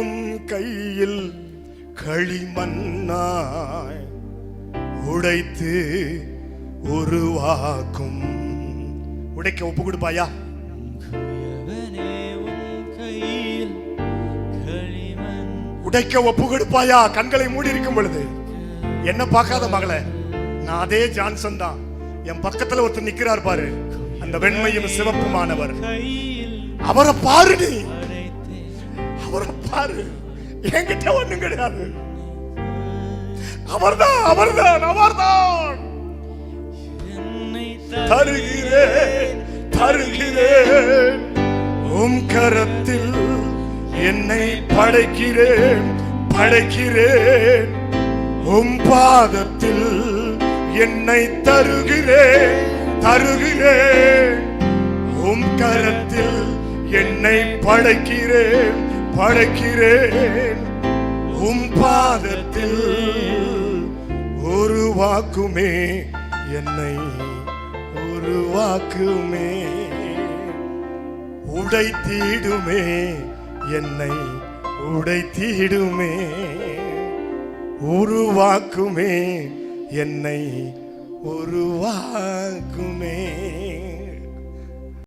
உன் கையில் களிமண்ணாய் உடைத்து உருவாக்கும். உடைக்க ஒப்பு கொடுப்பாயா உடைக்க ஒப்பு கொடுப்பாயா கண்களை மூடி இருக்கும் பொழுது. என்ன பார்க்காத மகளே? நான் அதே ஜான்சன் தான். என் பக்கத்துல ஒருத்தர் நிக்கிறார் பாரு. அந்த வெண்மையும் சிவப்புமானவர். அவரை பாரு நீ. அவரை பாரு என்கிட்ட ஒண்ணும் கிடையாது. அவர்தான் அவர்தான் அவர்தான். தருகிறேன் தருகிறேன். உம் கரத்தில் என்னை படைக்கிறேன் படைக்கிறேன். உம் பாதத்தில் என்னை தருகிறேன் தருகிறேன். உம் கரத்தில் என்னை படைக்கிறேன் படைக்கிறேன். உம் பாதத்தில் உருவாக்குமே என்னை உருவாக்குமே உடைத்தீடுமே என்னை உடைத்தீடுமே. உருவாக்குமே என்னை உருவாக்குமே